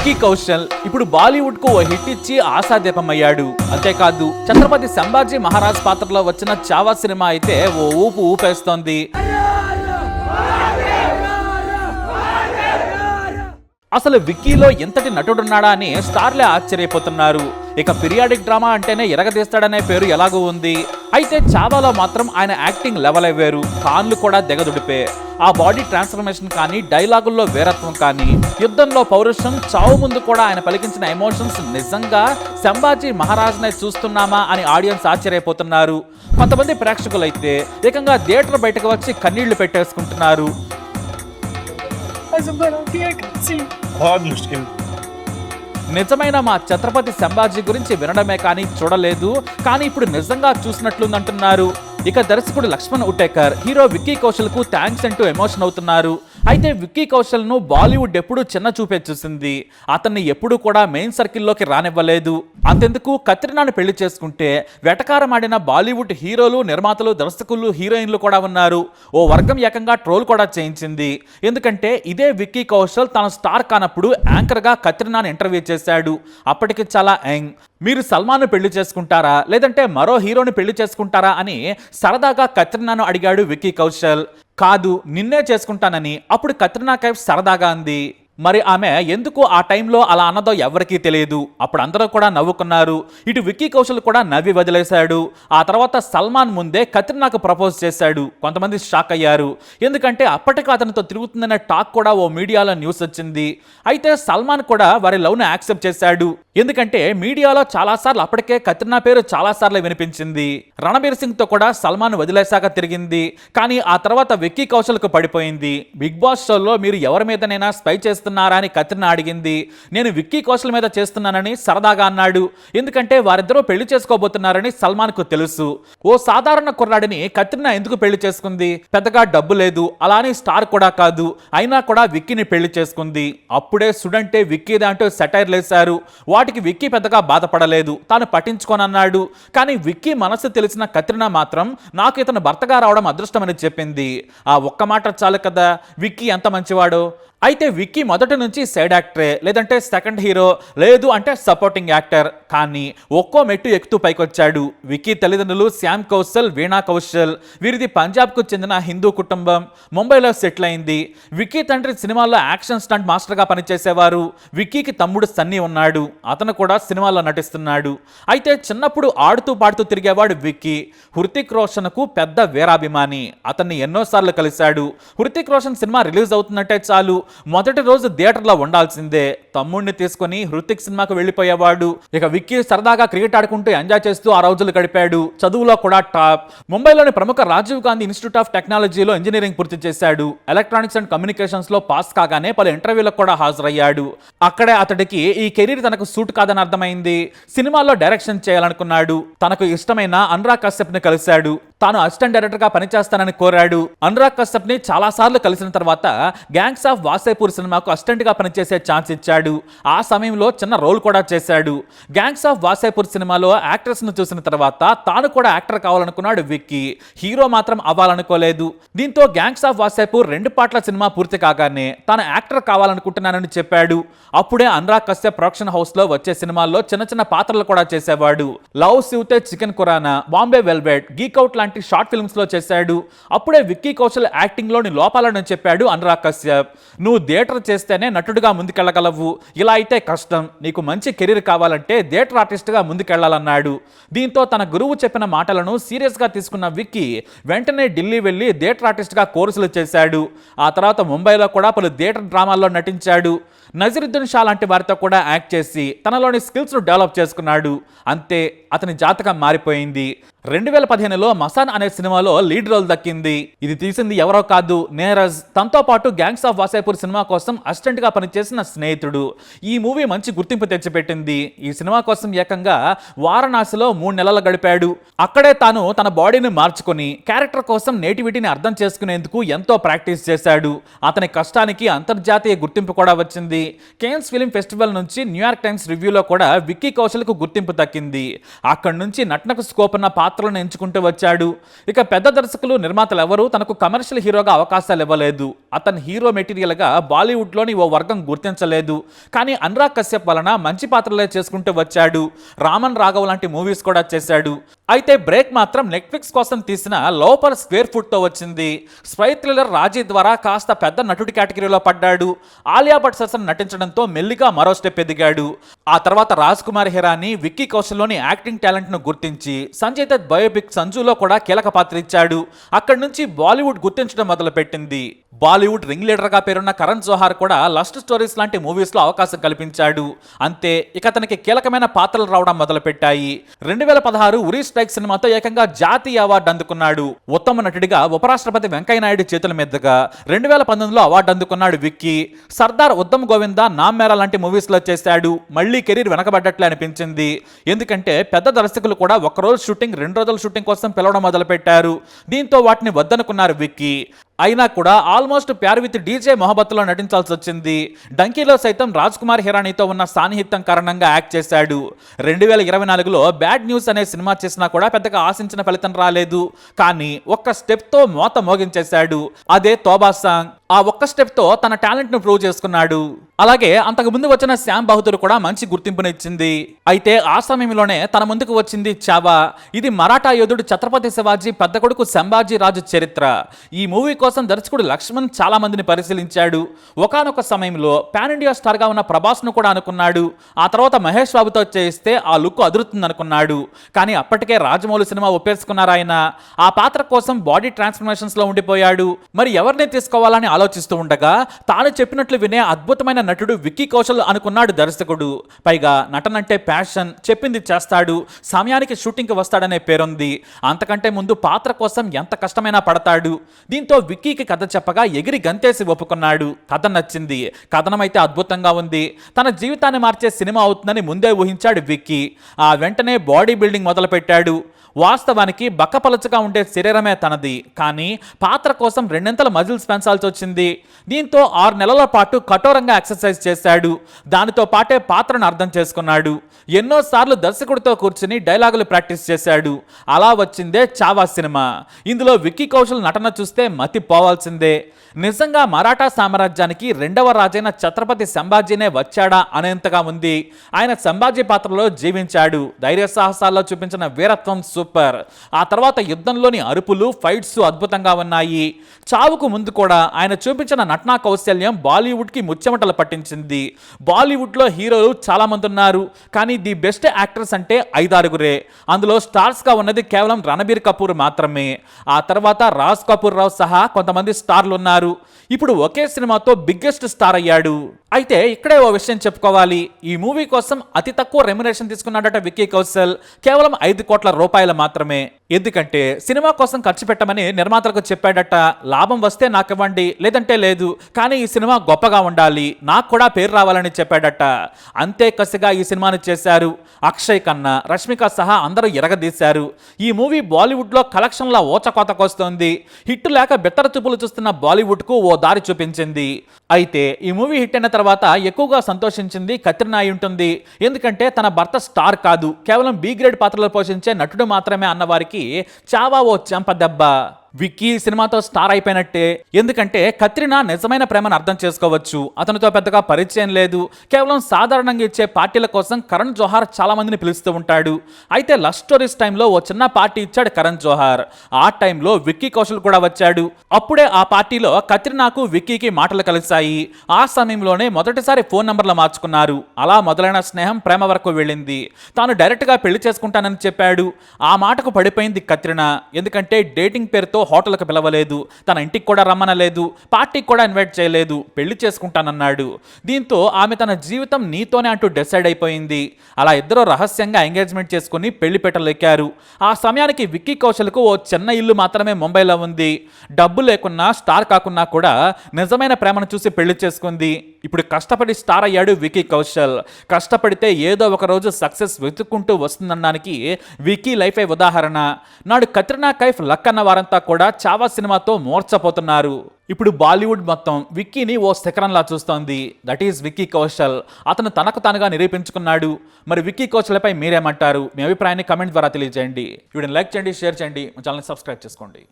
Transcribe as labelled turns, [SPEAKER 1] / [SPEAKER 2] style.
[SPEAKER 1] విక్కీ కౌశల్ ఇప్పుడు బాలీవుడ్కు ఓ హిట్ ఇచ్చి ఆశాదీపమయ్యాడు అంతేకాదు ఛత్రపతి సంభాజీ మహారాజ్ పాత్రలో వచ్చిన చావా సినిమా అయితే ఓ ఊపు ఊపేస్తోంది. అసలు విక్కీలో ఎంతటి నటుడున్నాడా అని స్టార్లే ఆశ్చర్యపోతున్నారు. ఇక పీరియాడిక్ డ్రామా అంటేనే ఎరగదీస్తాడనే పేరు ఎలాగూ ఉంది. అయితే చావాలో మాత్రం ఆయన యాక్టింగ్ లెవెల్ వేరు. కాన్లు కూడా దిగదుడిపే. ఆ బాడీ ట్రాన్స్ఫర్మేషన్ కానీ డైలాగుల్లో వీరత్వం కానీ యుద్ధంలో పౌరుషం చావు ముందు కూడా ఆయన పలికించిన ఎమోషన్స్ నిజంగా సంభాజీ మహారాజ్నే చూస్తున్నామా అని ఆడియన్స్ ఆశ్చర్యపోతున్నారు. కొంతమంది ప్రేక్షకులైతే ఏకంగా థియేటర్ బయటకు వచ్చి కన్నీళ్ళు పెట్టేసుకుంటున్నారు. నిజమైన మా ఛత్రపతి సంభాజీ గురించి వినడమే కానీ చూడలేదు. కానీ ఇప్పుడు నిజంగా చూసినట్లుందంటున్నారు. ఇక దర్శకుడు లక్ష్మణ్ ఉటేకర్ హీరో విక్కీ కౌశల్కు థ్యాంక్స్ అంటూ ఎమోషన్ అవుతున్నారు. అయితే విక్కీ కౌశల్ను బాలీవుడ్ ఎప్పుడూ చిన్న చూపే చూసింది. అతన్ని ఎప్పుడూ కూడా మెయిన్ సర్కిల్లోకి రానివ్వలేదు. అంతెందుకు కత్రినాను పెళ్ళి చేసుకుంటే వెటకారమాడిన బాలీవుడ్ హీరోలు నిర్మాతలు దర్శకులు హీరోయిన్లు కూడా ఉన్నారు. ఓ వర్గం ఏకంగా ట్రోల్ కూడా చేయించింది. ఎందుకంటే ఇదే విక్కీ కౌశల్ తన స్టార్ కానప్పుడు యాంకర్గా కత్రినాను ఇంటర్వ్యూ చేశాడు. అప్పటికి చాలా యంగ్. మీరు సల్మాన్ పెళ్ళి చేసుకుంటారా? లేదంటే మరో హీరోని పెళ్ళి చేసుకుంటారా అని సరదాగా కత్రినాను అడిగాడు విక్కీ కౌశల్. కాదు నిన్నే చేసుకుంటానని. అప్పుడు కత్రినా కైఫ్ సరదాగా అంది. మరి ఆమె ఎందుకు ఆ టైంలో అలా అన్నదో ఎవరికీ తెలియదు. అప్పుడు అందరూ కూడా నవ్వుకున్నారు. ఇటు విక్కీ కౌశల్ కూడా నవ్వి వదిలేశాడు. ఆ తర్వాత సల్మాన్ ముందే కత్రినాకు ప్రపోజ్ చేశాడు. కొంతమంది షాక్ అయ్యారు. ఎందుకంటే అప్పటికి అతనితో తిరుగుతుందనే టాక్ కూడా ఓ మీడియాలో న్యూస్ వచ్చింది. అయితే సల్మాన్ కూడా వారి లవ్ను యాక్సెప్ట్ చేశాడు. ఎందుకంటే మీడియాలో చాలాసార్లు అప్పటికే కత్రినా పేరు చాలాసార్లు వినిపించింది. రణబీర్ సింగ్తో కూడా సల్మాన్ వదిలేశాక తిరిగింది. కానీ ఆ తర్వాత విక్కీ కౌశల్కు పడిపోయింది. బిగ్ బాస్ షోలో మీరు ఎవరి మీదనైనా స్పై చేస్తున్నారా అని కత్రినా అడిగింది. నేను విక్కీ కౌశల్ మీద చేస్తున్నానని సరదాగా అన్నాడు. ఎందుకంటే వారిద్దరూ పెళ్ళి చేసుకోబోతున్నారని సల్మాన్కు తెలుసు. ఓ సాధారణ కుర్రాడిని కత్రినా ఎందుకు పెళ్ళి చేసుకుంది? పెద్దగా డబ్బు లేదు. అలానే స్టార్ కూడా కాదు. అయినా కూడా విక్కీని పెళ్ళి చేసుకుంది. అప్పుడే సుడంటే విక్కీ అంటూ సెటైర్ లేశారు వాటికి విక్కీ పెద్దగా బాధపడలేదు. తాను పట్టించుకోనన్నాడు. కానీ విక్కీ మనసు తెలిసిన కత్రినా మాత్రం నాకు ఇతను భర్తగా రావడం అదృష్టమని చెప్పింది. ఆ ఒక్క మాట చాలు కదా. విక్కీ ఎంత మంచివాడో. అయితే విక్కీ మొదటి నుంచి సైడ్ యాక్టరే లేదంటే సెకండ్ హీరో లేదు అంటే సపోర్టింగ్ యాక్టర్. కానీ ఒక్కో మెట్టు ఎక్కుతూ పైకొచ్చాడు విక్కీ తల్లిదండ్రులు శ్యామ్ కౌశల్ వీణా కౌశల్. వీరిది పంజాబ్కు చెందిన హిందూ కుటుంబం. ముంబైలో సెటిల్ అయింది. విక్కీ తండ్రి సినిమాల్లో యాక్షన్ స్టంట్ మాస్టర్గా పనిచేసేవారు. విక్కీకి తమ్ముడు సన్నీ ఉన్నాడు. అతను కూడా సినిమాల్లో నటిస్తున్నాడు. అయితే చిన్నప్పుడు ఆడుతూ పాడుతూ తిరిగేవాడు విక్కీ. హృతిక్ రోషన్కు పెద్ద వీరాభిమాని. అతన్ని ఎన్నోసార్లు కలిశాడు. హృతిక్ రోషన్ సినిమా రిలీజ్ అవుతుందంటే చాలు. మొదటి రోజు థియేటర్లో ఉండాల్సిందే. తమ్ముడిని తీసుకుని హృతిక్ సినిమాకు వెళ్ళిపోయేవాడు. ఇక విక్కీ సరదాగా క్రికెట్ ఆడుకుంటూ ఎంజాయ్ చేస్తూ ఆ రోజులు గడిపాడు. చదువులో కూడా టాప్. ముంబైలోని ప్రముఖ రాజీవ్ గాంధీ ఇన్స్టిట్యూట్ ఆఫ్ టెక్నాలజీలో ఇంజనీరింగ్ పూర్తి చేశాడు. ఎలక్ట్రానిక్స్ అండ్ కమ్యూనికేషన్స్లో పాస్ కాగానే పలు ఇంటర్వ్యూలకు కూడా హాజరయ్యాడు. అక్కడే అతడికి ఈ కెరీర్ తనకు సూట్ కాదని అర్థమైంది సినిమాల్లో డైరెక్షన్ చేయాలనుకున్నాడు. తనకు ఇష్టమైన అనురాగ్ కశ్యప్ని కలిశాడు. తాను అసిస్టెంట్ డైరెక్టర్గా పనిచేస్తానని కోరాడు. అనురాగ్ కశ్యప్ని చాలాసార్లు కలిసిన తర్వాత గ్యాంగ్స్ ఆఫ్ వాసేపూర్ సినిమాకు అసిస్టెంట్గా పనిచేసే ఛాన్స్ ఇచ్చాడు. ఆ సమయంలో చిన్న రోల్ కూడా చేశాడు. గ్యాంగ్స్ ఆఫ్ వాసేపూర్ సినిమాలో యాక్ట్రెస్ను చూసిన తర్వాత తాను కూడా యాక్టర్ కావాలనుకున్నాడు విక్కీ హీరో మాత్రం అవ్వాలనుకోలేదు. దీంతో గ్యాంగ్స్ ఆఫ్ వాసేపూర్ రెండు పాటల సినిమా పూర్తి కాగానే తాను యాక్టర్ కావాలనుకుంటున్నానని చెప్పాడు. అప్పుడే అనురాగ్ కశ్యప్ ప్రొడక్షన్ హౌస్లో వచ్చే సినిమాల్లో చిన్న చిన్న పాత్రలు కూడా చేసేవాడు. Love Shuvtey chicken Khurana Bombay velvet గీకౌట్ లాంటి షార్ట్ ఫిల్మ్స్లో చేశాడు. అప్పుడే విక్కీ కౌశల్ యాక్టింగ్లోని లోపాలను చెప్పాడు అనురాగ్ కశ్యప్. నువ్వు థియేటర్ చేస్తేనే నటుడుగా ముందుకెళ్ళగలవు. ఇలా అయితే కష్టం. నీకు మంచి కెరీర్ కావాలంటే థియేటర్ ఆర్టిస్ట్గా ముందుకెళ్ళాలన్నాడు దీంతో తన గురువు చెప్పిన మాటలను సీరియస్గా తీసుకున్న విక్కీ వెంటనే ఢిల్లీ వెళ్ళి థియేటర్ ఆర్టిస్ట్గా కోర్సులు చేశాడు. ఆ తర్వాత ముంబైలో కూడా పలు థియేటర్ డ్రామాల్లో నటించాడు. నజరుద్దీన్ షా లాంటి వారితో కూడా యాక్ట్ చేసి తనలోని స్కిల్స్ను డెవలప్ చేసుకున్నాడు. అంతే అతని జాతకం మారిపోయింది. రెండు వేల పదిహేనులో మసాన్ అనే సినిమాలో లీడ్ రోల్ దక్కింది. ఇది తీసింది ఎవరో కాదు నేరజ్. తనతో పాటు గ్యాంగ్స్ ఆఫ్ వాసేపూర్ సినిమా కోసం అసిస్టెంట్గా పనిచేసిన స్నేహితుడు. ఈ మూవీ మంచి గుర్తింపు తెచ్చిపెట్టింది. ఈ సినిమా కోసం ఏకంగా వారణాసిలో మూడు నెలలు గడిపాడు. అక్కడే తాను తన బాడీని మార్చుకొని క్యారెక్టర్ కోసం నేటివిటీని అర్థం చేసుకునేందుకు ఎంతో ప్రాక్టీస్ చేశాడు. అతని కష్టానికి అంతర్జాతీయ గుర్తింపు కూడా వచ్చింది. వచ్చింది కేన్స్ ఫిలిం ఫెస్టివల్ నుంచి న్యూయార్క్ టైమ్స్ రివ్యూలో కూడా విక్కీ కౌశల్కు గుర్తింపు దక్కింది. అక్కడి నుంచి నటనకు స్కోప్ ఉన్న పాత్రలను ఎంచుకుంటూ వచ్చాడు. ఇక పెద్ద దర్శకులు నిర్మాతలు ఎవరూ తనకు కమర్షియల్ హీరోగా అవకాశాలు ఇవ్వలేదు. అతని హీరో మెటీరియల్గా బాలీవుడ్లోని ఓ వర్గం గుర్తించలేదు. కానీ అనురాగ్ కశ్యప్ వలన మంచి పాత్రలే చేసుకుంటూ వచ్చాడు. రామన్ రాఘవ్ లాంటి మూవీస్ కూడా చేశాడు. అయితే బ్రేక్ మాత్రం నెట్ఫ్లిక్స్ కోసం తీసిన లోపల స్క్వేర్ ఫుట్తో వచ్చింది. స్పై థ్రిల్లర్ రాజీ ద్వారా కాస్త పెద్ద నటుడి కేటగిరీలో పడ్డాడు. ఆలియా భట్ సరసన నటించడంతో మెల్లిగా మరో స్టెప్ ఎదిగాడు. ఆ తర్వాత రాజ్ కుమార్ హిరాని విక్కీ కౌశల్లోని యాక్టింగ్ టాలెంట్ను గుర్తించి సంజయ్ దత్ బయోపిక్ సంజులో కూడా కీలక పాత్ర ఇచ్చాడు. అక్కడి నుంచి బాలీవుడ్ గుర్తించడం మొదలుపెట్టింది. బాలీవుడ్ రింగ్ లీడర్గా పేరున్న కరణ్ జోహార్ కూడా లస్ట్ స్టోరీస్ లాంటి మూవీస్లో అవకాశం కల్పించాడు. అంతే ఇక అతనికి కీలకమైన పాత్రలు రావడం మొదలుపెట్టాయి. రెండు వేల పదహారు ఉరి స్ట్రైక్ సినిమాతో ఏకంగా జాతీయ అవార్డు అందుకున్నాడు. ఉత్తమ నటుడిగా ఉపరాష్ట్రపతి వెంకయ్యనాయుడు చేతుల మీదుగా రెండు వేల పంతొమ్మిదిలో అవార్డు అందుకున్నాడు విక్కీ. సర్దార్ ఉత్తమ్ గోవింద నామేరా లాంటి మూవీస్లో చేశాడు. మళ్ళీ కెరీర్ వెనకబడ్డట్లే అనిపించింది. ఎందుకంటే పెద్ద దర్శకులు కూడా ఒక రోజు షూటింగ్ రెండు రెండు రోజుల షూటింగ్ కోసం పిలవడం మొదలుపెట్టారు. దీంతో వాటిని వద్దనుకున్నారు విక్కీ. అయినా కూడా ఆల్మోస్ట్ ప్యార్ విత్ డీజే మొహబత్లో నటించాల్సి వచ్చింది. డంకీలో సైతం రాజ్ కుమార్ హిరానీతో ఉన్న సాన్నిహిత్యం కారణంగా యాక్ట్ చేశాడు. రెండు వేల ఇరవై నాలుగులో బ్యాడ్ న్యూస్ అనే సినిమా చేసినా కూడా పెద్దగా ఆశించిన ఫలితం రాలేదు. కానీ ఒక్క స్టెప్తో మోత మోగించేశాడు. అదే తోబా సాంగ్. ఆ ఒక్క స్టెప్తో తన టాలెంట్ను ప్రూవ్ చేసుకున్నాడు. అలాగే అంతకు ముందు వచ్చిన శ్యామ్ బహదూర్ కూడా మంచి గుర్తింపునిచ్చింది. అయితే ఆ సమయంలోనే తన ముందుకు వచ్చింది చావా. ఇది మరాఠా యోధుడు ఛత్రపతి శివాజీ పెద్ద కొడుకు సంభాజీ రాజు చరిత్ర. ఈ మూవీ కోసం దర్శకుడు లక్ష్మణ్ చాలా మందిని పరిశీలించాడు. ఒకానొక సమయంలో పాన్ ఇండియా స్టార్గా ఉన్న ప్రభాస్ను కూడా అనుకున్నాడు. ఆ తర్వాత మహేష్ బాబుతో చేయిస్తే ఆ లుక్ అదురుతుందనుకున్నాడు. కానీ అప్పటికే రాజమౌళి సినిమా ఒప్పేసుకున్నారాయన. ఆ పాత్ర కోసం బాడీ ట్రాన్స్ఫర్మేషన్స్లో ఉండిపోయాడు. మరి ఎవరిని తీసుకోవాలని ఆలోచిస్తూ ఉండగా తాను చెప్పినట్లు వినే అద్భుతమైన నటుడు విక్కీ కౌశల్ అనుకున్నాడు దర్శకుడు. పైగా నటనంటే ప్యాషన్ చెప్పింది చేస్తాడు. సమయానికి షూటింగ్కి వస్తాడనే పేరుంది. అంతకంటే ముందు పాత్ర కోసం ఎంత కష్టమైనా పడతాడు. దీంతో విక్కీకి కథ చెప్పగా ఎగిరి గంతేసి ఒప్పుకున్నాడు. కథ నచ్చింది. కథనం అయితే అద్భుతంగా ఉంది. తన జీవితాన్ని మార్చే సినిమా అవుతుందని ముందే ఊహించాడు విక్కీ. ఆ వెంటనే బాడీ బిల్డింగ్ మొదలుపెట్టాడు. వాస్తవానికి బక్కపలచగా ఉండే శరీరమే తనది. కానీ పాత్ర కోసం రెండింతల మజిల్స్ పెంచాల్సి వచ్చింది దీంతో ఆరు నెలల పాటు కఠోరంగా ఎక్సర్సైజ్ చేశాడు. దానితో పాటే పాత్రను అర్థం చేసుకున్నాడు. ఎన్నోసార్లు దర్శకుడితో కూర్చుని డైలాగులు ప్రాక్టీస్ చేశాడు. అలా వచ్చిందే చావా సినిమా. ఇందులో విక్కీ కౌశల్ నటన చూస్తే మతి పోవాల్సిందే నిజంగా మరాఠా సామ్రాజ్యానికి రెండవ రాజైన ఛత్రపతి సంభాజీనే వచ్చాడా అనేంతగా ఉంది. ఆయన సంభాజీ పాత్రలో జీవించాడు. ధైర్య సాహసాల్లో చూపించిన వీరత్వం సూపర్. ఆ తర్వాత యుద్ధంలోని అరుపులు ఫైట్స్ అద్భుతంగా ఉన్నాయి. చావుకు ముందు కూడా ఆయన చూపించిన నటనా కౌశల్యం బాలీవుడ్కి ముచ్చెమటలు పట్టించింది. బాలీవుడ్లో హీరోలు చాలామంది ఉన్నారు కానీ ది బెస్ట్ యాక్టర్స్ అంటే ఐదారుగురే. అందులో స్టార్స్గా ఉన్నది కేవలం రణబీర్ కపూర్ మాత్రమే. ఆ తర్వాత రాజ్ కపూర్ రావు సహా కొంతమంది స్టార్లు ఉన్నారు ఇప్పుడు ఒకే సినిమాతో బిగ్గెస్ట్ స్టార్ అయ్యాడు. అయితే ఇక్కడే ఓ విషయం చెప్పుకోవాలి. ఈ మూవీ కోసం అతి తక్కువ రెమ్యునేషన్ తీసుకున్నాడట విక్కీ కౌశల్. కేవలం ఐదు కోట్ల రూపాయలు మాత్రమే. ఎందుకంటే సినిమా కోసం ఖర్చు పెట్టమని నిర్మాతలకు చెప్పాడట. లాభం వస్తే నాకు ఇవ్వండి లేదంటే లేదు. కానీ ఈ సినిమా గొప్పగా ఉండాలి. నాకు కూడా పేరు రావాలని చెప్పాడట. అంతే కసిగా ఈ సినిమాను చేశారు. అక్షయ్ కన్నా రష్మిక సహా అందరూ ఎరగదీశారు. ఈ మూవీ బాలీవుడ్లో కలెక్షన్ల ఓచకోతకొస్తోంది హిట్ లేక బెత్తర చూపులు చూస్తున్న బాలీవుడ్కు ఓ దారి చూపించింది. అయితే ఈ మూవీ హిట్ అయిన తర్వాత ఎక్కువగా సంతోషించింది కత్రినా అయి ఉంటుంది. ఎందుకంటే తన భర్త స్టార్ కాదు. కేవలం బి గ్రేడ్ పాత్రలో పోషించే నటుడు మాత్రమే అన్నవారికి చావా ఓ చెంప దెబ్బ విక్కీ సినిమాతో స్టార్ అయిపోయినట్టే. ఎందుకంటే కత్రినా నిజమైన ప్రేమను అర్థం చేసుకోవచ్చు. అతనితో పెద్దగా పరిచయం లేదు. కేవలం సాధారణంగా ఇచ్చే పార్టీల కోసం కరణ్ జోహార్ చాలా మందిని పిలుస్తూ ఉంటాడు. అయితే లవ్ స్టోరీస్ టైంలో ఓ చిన్న పార్టీ ఇచ్చాడు కరణ్ జోహార్. ఆ టైంలో విక్కీ కౌశల్ కూడా వచ్చాడు. అప్పుడే ఆ పార్టీలో కత్రినాకు విక్కీకి మాటలు కలిశాయి. ఆ సమయంలోనే మొదటిసారి ఫోన్ నంబర్లు మార్చుకున్నారు. అలా మొదలైన స్నేహం ప్రేమ వరకు వెళ్ళింది. తాను డైరెక్ట్గా పెళ్ళి చేసుకుంటానని చెప్పాడు. ఆ మాటకు పడిపోయింది కత్రినా. ఎందుకంటే డేటింగ్ పేరుతో హోటల్కి పిలవలేదు తన ఇంటికి కూడా రమ్మనలేదు పార్టీకి కూడా ఇన్వైట్ చేయలేదు పెళ్ళి చేసుకుంటానన్నాడు. దీంతో ఆమె తన జీవితం నీతోనే అంటూ డిసైడ్ అయిపోయింది. అలా ఇద్దరు రహస్యంగా ఎంగేజ్మెంట్ చేసుకుని పెళ్ళి పెట్టలెక్కారు ఆ సమయానికి విక్కీ కౌశల్కు ఓ చిన్న ఇల్లు మాత్రమే ముంబైలో ఉంది. డబ్బు లేకున్నా స్టార్ కాకున్నా కూడా నిజమైన ప్రేమను చూసి పెళ్ళి చేసుకుంది. ఇప్పుడు కష్టపడి స్టార్ అయ్యాడు వికీ కౌశల్. కష్టపడితే ఏదో ఒక రోజు సక్సెస్ వెతుక్కుంటూ వస్తుందనడానికి వికీ లైఫే ఉదాహరణ. నాడు కత్రినా కైఫ్ లక్ అన్న వారంతా కూడా చావా సినిమాతో మోర్చపోతున్నారు ఇప్పుడు బాలీవుడ్ మొత్తం విక్కీని ఓ శిఖరంలా చూస్తోంది. That is Vicky Kaushal. అతను తనకు తానుగా నిరూపించుకున్నాడు. మరి విక్కీ కౌశల్పై మీరేమంటారు? మీ అభిప్రాయాన్ని కమెంట్ ద్వారా తెలియజేయండి. వీడిని లైక్ చేయండి షేర్ చేయండి. మా సబ్స్క్రైబ్ చేసుకోండి.